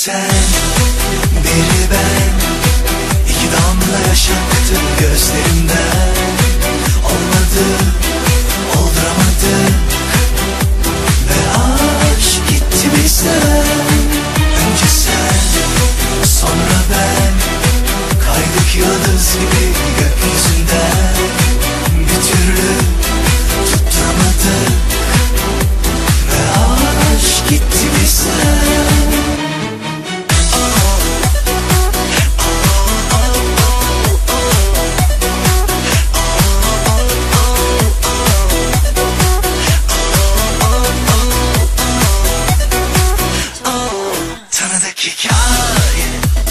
sen, biri ben yeah.